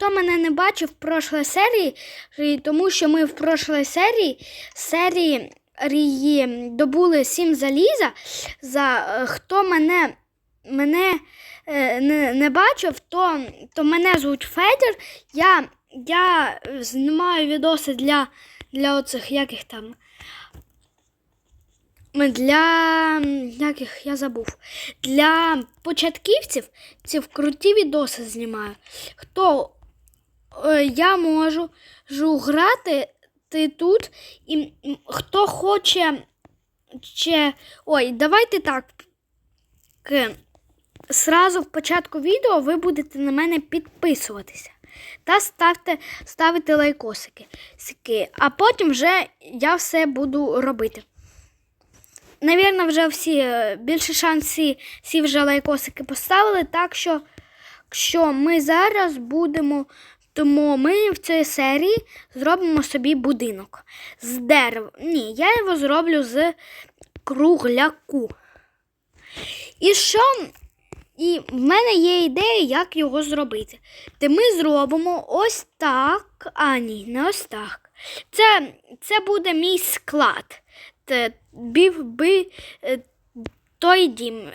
хто мене не бачив в прошлій серії, тому що ми в прошлій серії серії добули 7 заліза. За е, хто мене, мене е, не, не бачив, то, то мене звуть Федір. Я, я знімаю відоси для, для оцих яких там. Для яких я забув. Для початківців ці круті відоси знімаю. Хто я можу грати ти тут, і хто хоче ще. Ой, давайте так. Сразу в початку відео ви будете на мене підписуватися та ставте, ставити лайкосики. А потім вже я все буду робити. Навірно, вже всі, е, більше шансів, всі вже лайкосики поставили, так що, що ми зараз будемо, тому ми в цій серії зробимо собі будинок з дерева. Ні, я його зроблю з кругляку. І що? І в мене є ідея, як його зробити. Де ми зробимо ось так. А, ні, не ось так. Це, це буде мій склад. Те, бів би е, той дім.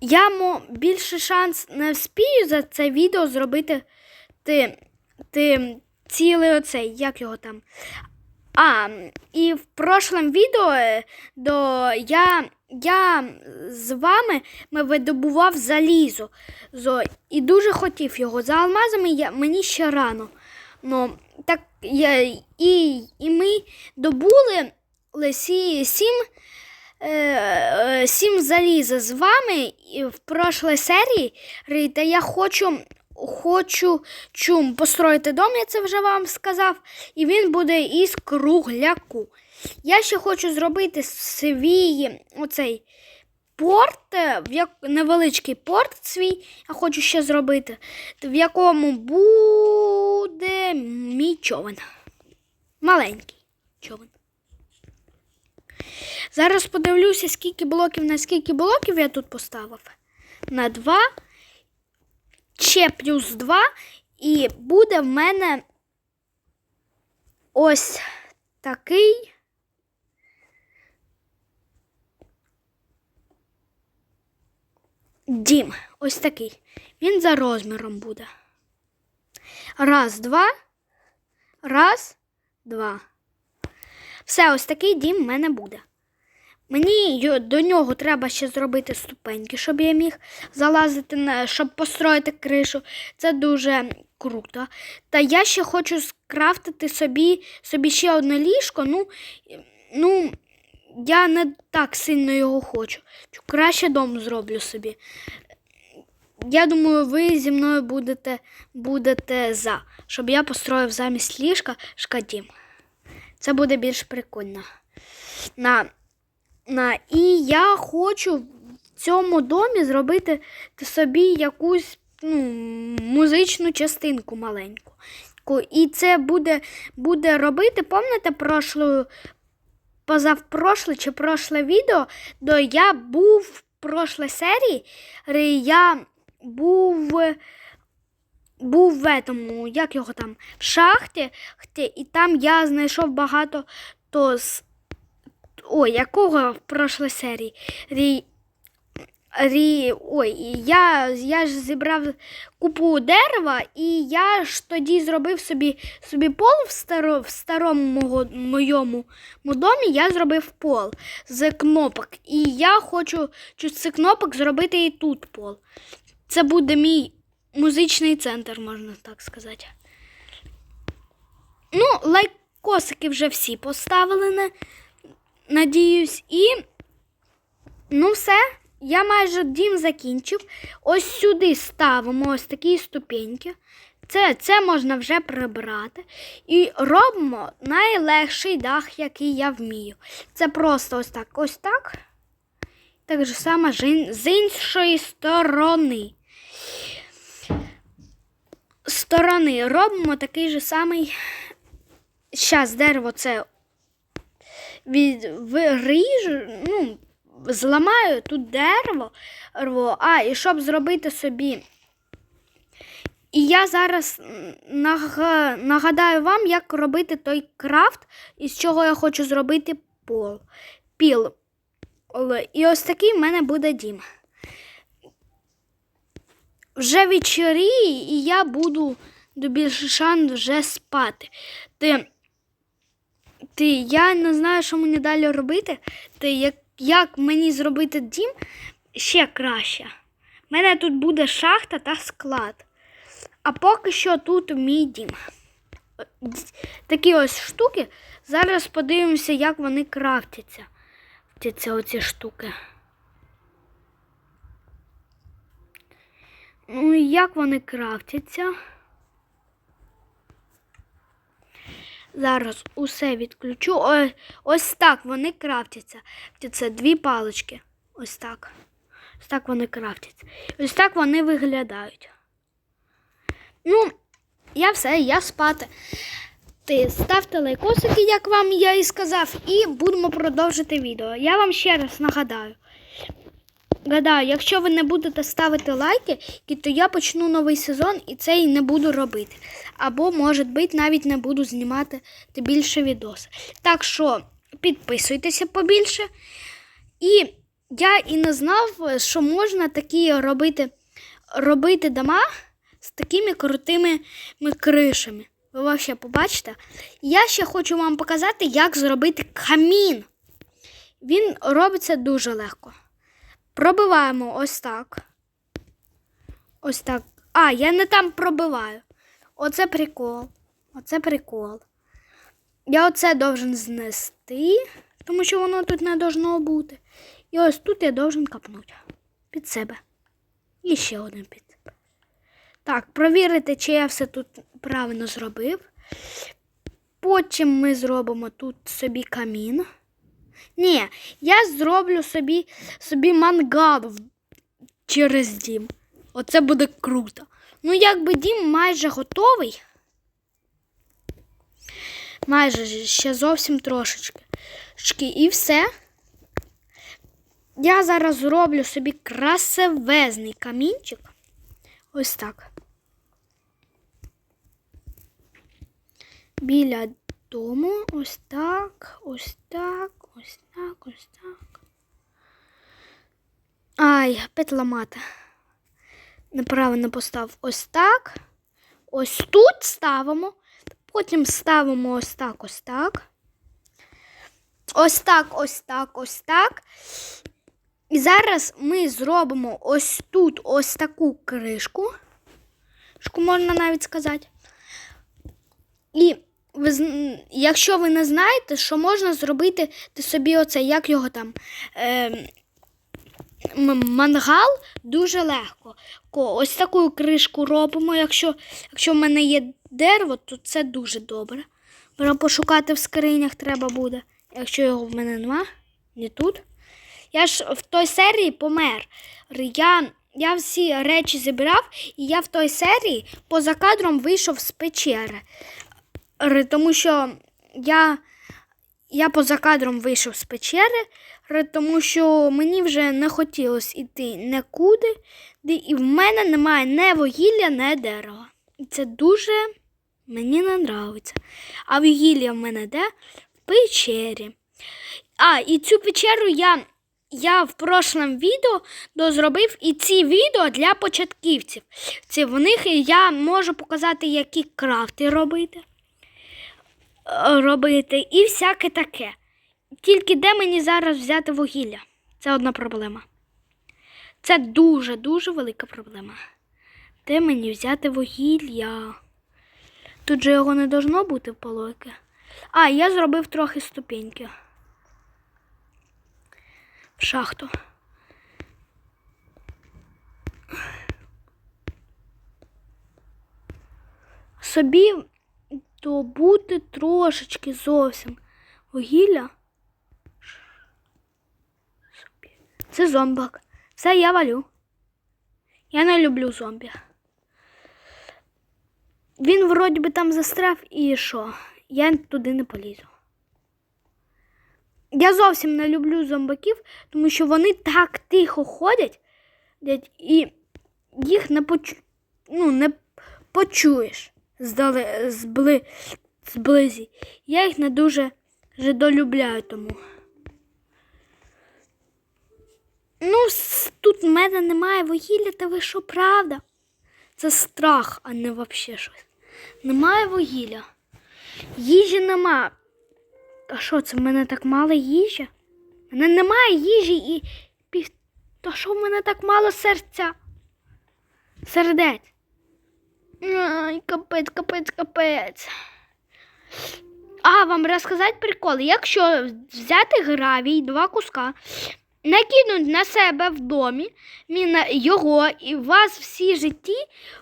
Я більше шанс не вспію за це відео зробити ти, ти цілий оцей, як його там. А, і в прошлому відео е, до я, я з вами ми видобував залізо. Зо, і дуже хотів його. За алмазами я, мені ще рано. Ну, так, я, і, і ми добули сі, сім, е, е, сім заліза з вами і в прошлій серії. Та я хочу, хочу чум построїти дом, я це вже вам сказав. І він буде із кругляку. Я ще хочу зробити свій оцей порт, е, невеличкий порт свій. Я хочу ще зробити, в якому буде мій човен. Маленький човен. Зараз подивлюся, скільки блоків на скільки блоків я тут поставив. На 2. Ще плюс 2. І буде в мене ось такий. Дім. Ось такий. Він за розміром буде. Раз, два. Раз, два. Все, ось такий дім в мене буде. Мені до нього треба ще зробити ступеньки, щоб я міг залазити, на, щоб построїти кришу. Це дуже круто. Та я ще хочу скрафтити собі, собі ще одне ліжко. Ну, ну, я не так сильно його хочу. Краще дом зроблю собі. Я думаю, ви зі мною будете, будете за, щоб я построїв замість ліжка шкадім. Це буде більш прикольно. На, і я хочу в цьому домі зробити собі якусь ну, музичну частинку маленьку. І це буде, буде робити, пам'ятаєте, прошлою, позавпрошле чи прошле відео, до я був в прошлій серії, я був був в этому, як його там, в шахті, і там я знайшов багато то. Ой, якого в прошлій серії? Рі... Рі... Ой, я, я ж зібрав купу дерева, і я ж тоді зробив собі, собі пол в, старо, в старому мого, моєму домі, я зробив пол з кнопок. І я хочу з кнопок зробити і тут пол. Це буде мій музичний центр, можна так сказати. Ну, лайкосики вже всі поставили, надіюсь. І ну все, я майже дім закінчив. Ось сюди ставимо ось такі ступеньки. Це, це можна вже прибрати. І робимо найлегший дах, який я вмію. Це просто ось так, ось так. Так же ін- з іншої сторони. Сторони робимо такий же самий. Зараз дерево це від виріжу, ну, зламаю тут дерево, рво. а і щоб зробити собі І я зараз нагадаю вам, як робити той крафт, із чого я хочу зробити пол. Піл. І ось такий в мене буде дім. Вже вечоріє, і я буду до більшан вже спати. Ти, ти, я не знаю, що мені далі робити. Ти, як, як мені зробити дім ще краще. У мене тут буде шахта та склад. А поки що тут мій дім. Такі ось штуки. Зараз подивимося, як вони крафтяться. Ці оці штуки. Ну, як вони крафтяться? Зараз усе відключу. О, ось так вони крафтяться. Це дві палички. Ось так. Ось так вони крафтяться. Ось так вони виглядають. Ну, я все, я спати. Ти ставте лайкосики, як вам я і сказав, і будемо продовжити відео. Я вам ще раз нагадаю. Гадаю, якщо ви не будете ставити лайки, то я почну новий сезон і це і не буду робити. Або, може бути, навіть не буду знімати більше відоси. Так що підписуйтеся побільше. І я і не знав, що можна такі робити, робити дома з такими крутими кришами. Ви вообще побачите? Я ще хочу вам показати, як зробити камін. Він робиться дуже легко. Пробиваємо ось так. Ось так. А, я не там пробиваю. Оце прикол. Оце прикол. Я оце должен знести, тому що воно тут не должно бути. І ось тут я должен капнути під себе. І ще один під себе. Так, провірити, чи я все тут правильно зробив. Потім ми зробимо тут собі камін. Ні, я зроблю собі, собі мангал через дім. Оце буде круто. Ну, якби дім майже готовий. Майже ще зовсім трошечки. І все. Я зараз зроблю собі красивезний камінчик. Ось так. Біля дому. Ось так, ось так, так, ось так. Ай, опять ламати. Неправильно постав ось так. Ось тут ставимо. Потім ставимо ось так, ось так. Ось так, ось так, ось так. І зараз ми зробимо ось тут ось таку кришку. Шку можна навіть сказати. І ви, якщо ви не знаєте, що можна зробити ти собі оце, як його там. Е, мангал дуже легко. Ось таку кришку робимо. Якщо, якщо в мене є дерево, то це дуже добре. Треба пошукати в скринях треба буде. Якщо його в мене нема, не тут. Я ж в той серії помер. Я, я всі речі зібрав, і я в той серії поза кадром вийшов з печери. Тому що я, я поза кадром вийшов з печери, тому що мені вже не хотілося йти нікуди, і в мене немає ні вугілля, ні дерева. І це дуже мені не подобається. А вугілля в мене де? В печері. А, і цю печеру я, я в прошлому відео дозробив і ці відео для початківців. Це в них я можу показати, які крафти робити. Робити і всяке таке. Тільки де мені зараз взяти вугілля? Це одна проблема. Це дуже-дуже велика проблема. Де мені взяти вугілля? Тут же його не должно бути в полойки. А, я зробив трохи ступеньки. В шахту. Собі добути трошечки зовсім вугілля. Це зомбак. Все, я валю. Я не люблю зомбі. Він вроді би там застряв і що? Я туди не полізу. Я зовсім не люблю зомбаків, тому що вони так тихо ходять, і їх не поч... ну, не почуєш здали, збли, зблизі. Я їх не дуже жидолюбляю тому. Ну, тут в мене немає вугілля, та ви що, правда? Це страх, а не взагалі щось. Немає вугілля. Їжі нема. А що, це в мене так мало їжі? В мене немає їжі і. Та що в мене так мало серця? Сердець. Ай, капець, капець, капець. А, вам розказати прикол. Якщо взяти гравій, два куска, накинуть на себе в домі, його, і у вас всі житті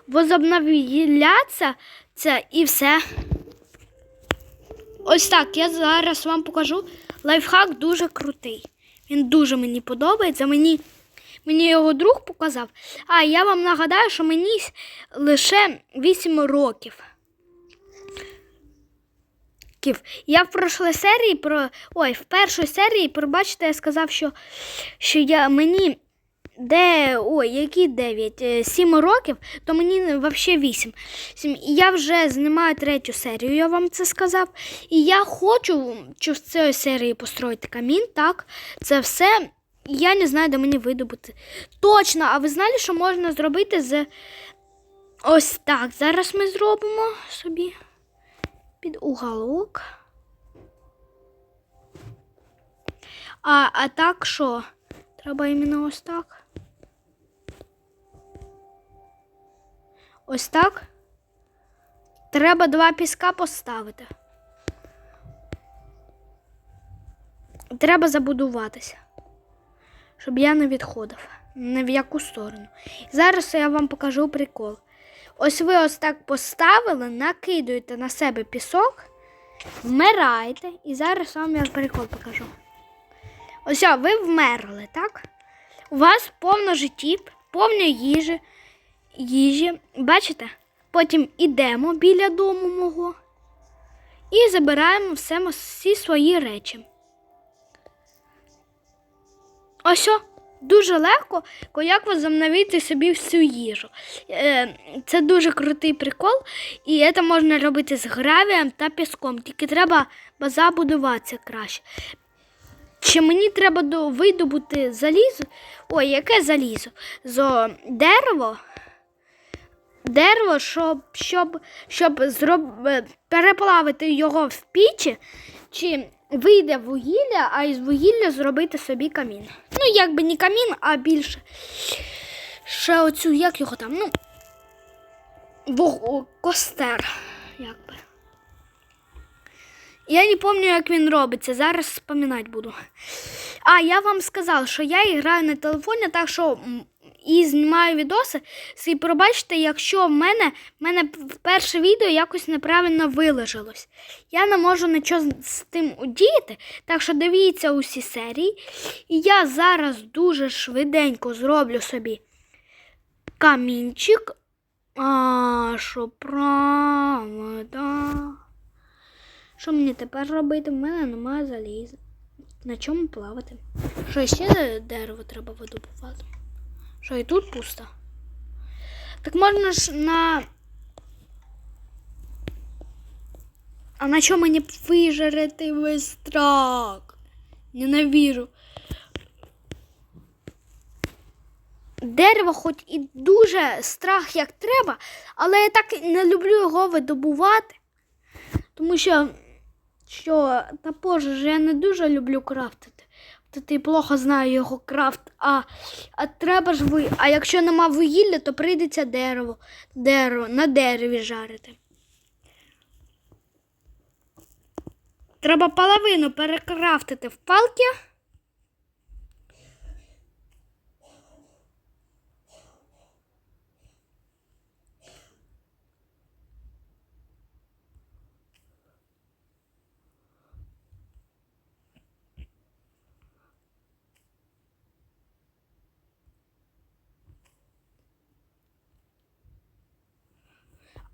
возобновляться це і все. Ось так, я зараз вам покажу. Лайфхак дуже крутий. Він дуже мені подобається. Мені, мені його друг показав. А я вам нагадаю, що мені лише 8 років. Я в прошлій серії про. Ой, в першій серії, пробачте, я сказав, що, що я мені. Де, ой, які 9? 7 років, то мені взагалі 8. Сім- І я вже знімаю третю серію, я вам це сказав. І я хочу що в цій серії построїти камін, так? Це все. Я не знаю, де мені видобути. Точно, а ви знали, що можна зробити з. Ось так. Зараз ми зробимо собі під уголок. А, а так що? Треба іменно ось так. Ось так. Треба два піска поставити. Треба забудуватися, щоб я не відходив ні в яку сторону. Зараз я вам покажу прикол. Ось ви ось так поставили, накидуєте на себе пісок, вмираєте, і зараз вам я прикол покажу. Ось ви вмерли, так? У вас повно життів, повно їжі, їжі. Бачите? Потім ідемо біля дому мого і забираємо все, всі свої речі. Ось дуже легко, як возобновити собі всю їжу. Е, Це дуже крутий прикол, і це можна робити з гравієм та піском. Тільки треба забудуватися краще. Чи мені треба видобути залізо? Ой, яке залізо? Зо дерево. Дерево, щоб, щоб, щоб зроб... е, переплавити його в пічі, чи вийде вугілля, а із вугілля зробити собі камін. Ну, якби не камін, а більше. Ще оцю, як його там, ну. Вог... Костер, якби. Я не пам'ятаю, як він робиться. Зараз споминати буду. А, я вам сказав, що я граю на телефоні, так що і знімаю відоси. І пробачте, якщо в мене, в мене перше відео якось неправильно вилежилось. Я не можу нічого з- тим удіяти, так що дивіться усі серії. І я зараз дуже швиденько зроблю собі камінчик. А, що правда. Що мені тепер робити? В мене немає заліза. На чому плавати? Що ще дерево треба видобувати? Що і тут пусто? Так можна ж на. А на чому мені вижерти весь страх? Ненавижу. Дерево, хоч і дуже страх, як треба, але я так не люблю його видобувати. Тому що, що та ж я не дуже люблю крафтити. Та ти плохо знаю його крафт. А, а треба ж ви. А якщо нема вугілля, то прийдеться дерево, дерево на дереві жарити. Треба половину перекрафтити в палки.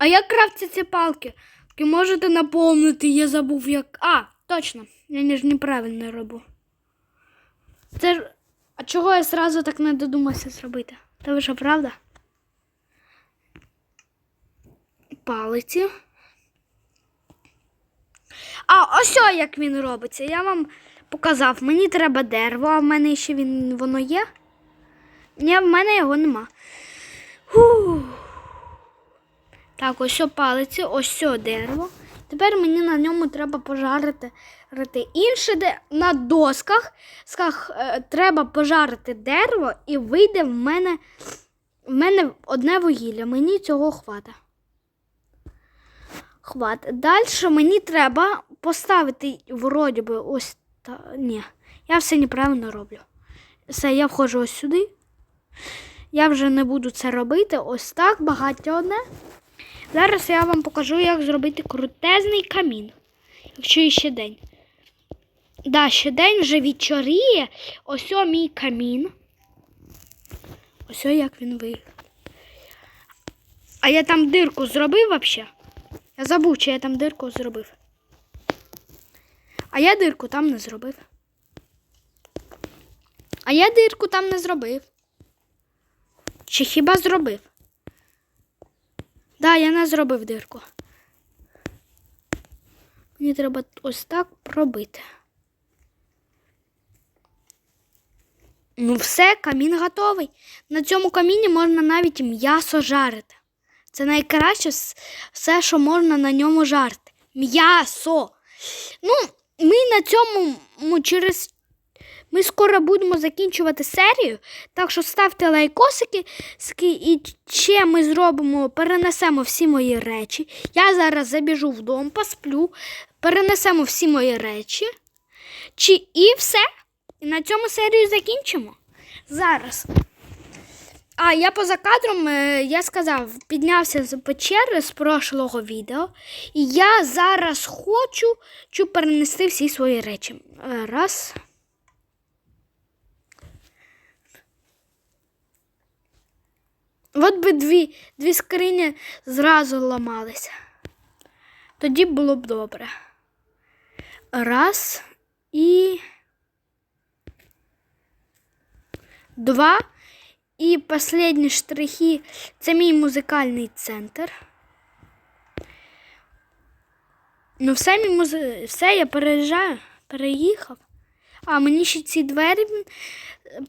А як крафтяться ці палки? Ви можете наповнити, я забув як. А, точно, я ж неправильно роблю. Це ж. А чого я зразу так не додумався зробити? Та ви що, правда? палиці. А ось як він робиться. Я вам показав. Мені треба дерево, а в мене ще він воно є. Ні, в мене його нема. Фух. Так, ось палиці, ось дерево. Тепер мені на ньому треба пожарити рити. інше де на досках сках, е, треба пожарити дерево і вийде в мене, в мене одне вугілля. Мені цього хвата. Хват. Далі мені треба поставити вроді би ось та. Ні, я все неправильно роблю. Все, я входжу ось сюди. Я вже не буду це робити. Ось так, багаття одне. Зараз я вам покажу, як зробити крутезний камін. Якщо ще день. Да, ще день вже вечоріє. Ось о мій камін. Ось як він виглядає. А я там дирку зробив взагалі? Я забув, чи я там дирку зробив. А я дирку там не зробив. А я дирку там не зробив. Чи хіба зробив? Да, я не зробив дирку. Мені треба ось так пробити. Ну, все, камін готовий. На цьому каміні можна навіть м'ясо жарити. Це найкраще все, що можна на ньому жарити. М'ясо. Ну, ми на цьому через. Ми скоро будемо закінчувати серію, так що ставте лайкосики і ще ми зробимо, перенесемо всі мої речі. Я зараз забіжу в дом, посплю, перенесемо всі мої речі. Чи і все. І на цьому серію закінчимо. Зараз. А я поза кадром, е, я сказав, піднявся з печери з прошлого відео. І я зараз хочу, хочу перенести всі свої речі. Е, Раз. От би дві, дві скрині зразу ламалися. Тоді було б добре. Раз і два. І останні штрихи це мій музикальний центр. Ну, все, мій музи... все я переїжджаю, переїхав. А мені ще ці двері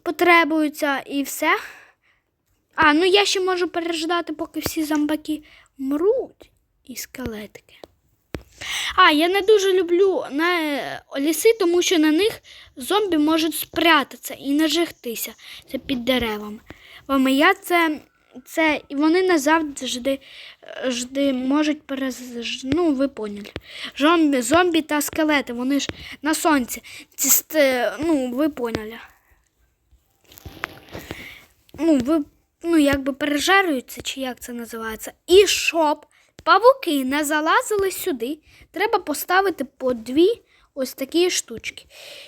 потребуються і все. А, ну я ще можу переждати, поки всі зомбаки мруть і скелетики. А, я не дуже люблю на ліси, тому що на них зомбі можуть спрятатися і не жихтися. Це під деревами. Вами я це, це і вони не завжди е, жди, можуть перез... Ну, ви поняли. Зомбі, зомбі та скелети, вони ж на сонці. Ці, ну, ви поняли. Ну, ви, ну, якби пережарюються, чи як це називається. І щоб павуки не залазили сюди, треба поставити по дві ось такі штучки.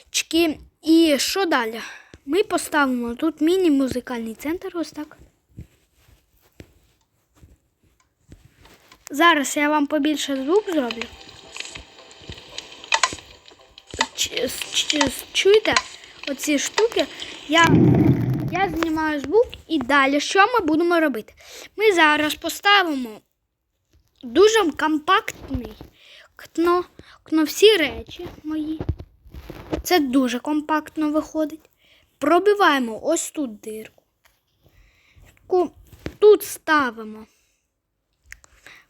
Чки. І що далі? Ми поставимо тут міні-музикальний центр, ось так. Зараз я вам побільше звук зроблю. Чуєте оці штуки? Я, я знімаю звук і далі що ми будемо робити? Ми зараз поставимо дуже компактний кно, кно всі речі мої. Це дуже компактно виходить. Пробиваємо ось тут дирку. Тут ставимо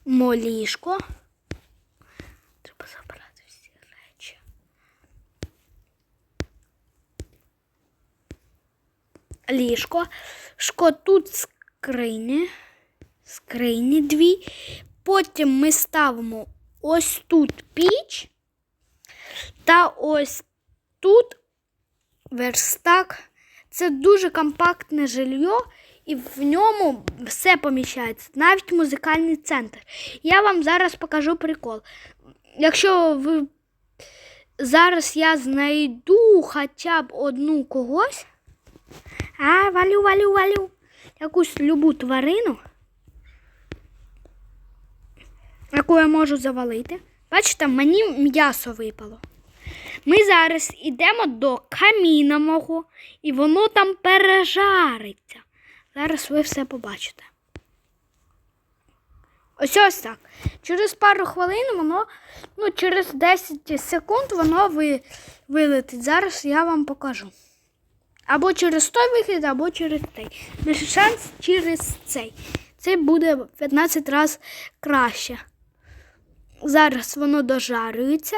моліжко. Треба забрати всі речі. Ліжко. Шко тут скрині. Скрині дві. Потім ми ставимо ось тут піч. Та ось тут верстак. Це дуже компактне жилье, і в ньому все поміщається, навіть музикальний центр. Я вам зараз покажу прикол. Якщо ви зараз я знайду хоча б одну когось, а валю, валю, валю, якусь любу тварину, яку я можу завалити. Бачите, мені м'ясо випало. Ми зараз йдемо до каміна мого, і воно там пережариться. Зараз ви все побачите. Ось ось так. Через пару хвилин воно, ну, через 10 секунд воно ви, вилетить. Зараз я вам покажу. Або через той вихід, або через цей. Більше шанс через цей. Це буде 15 разів краще. Зараз воно дожарюється.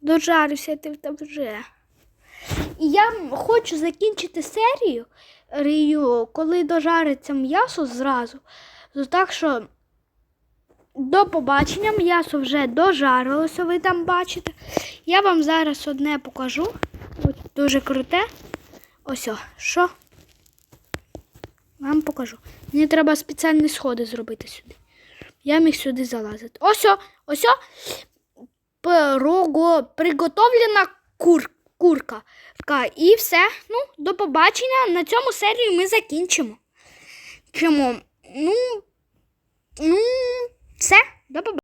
Дожарився ти там вже. І я хочу закінчити серію, Рію, коли дожариться м'ясо зразу. Так що до побачення, м'ясо вже дожарилося, ви там бачите. Я вам зараз одне покажу. Ось дуже круте. Ось, о, що? Вам покажу. Мені треба спеціальні сходи зробити сюди. Я міг сюди залазити. Ось, о, ось. о. Пирого, приготовлена кур, курка. І все. Ну, до побачення. На цьому серію ми закінчимо. Чому? Ну, ну,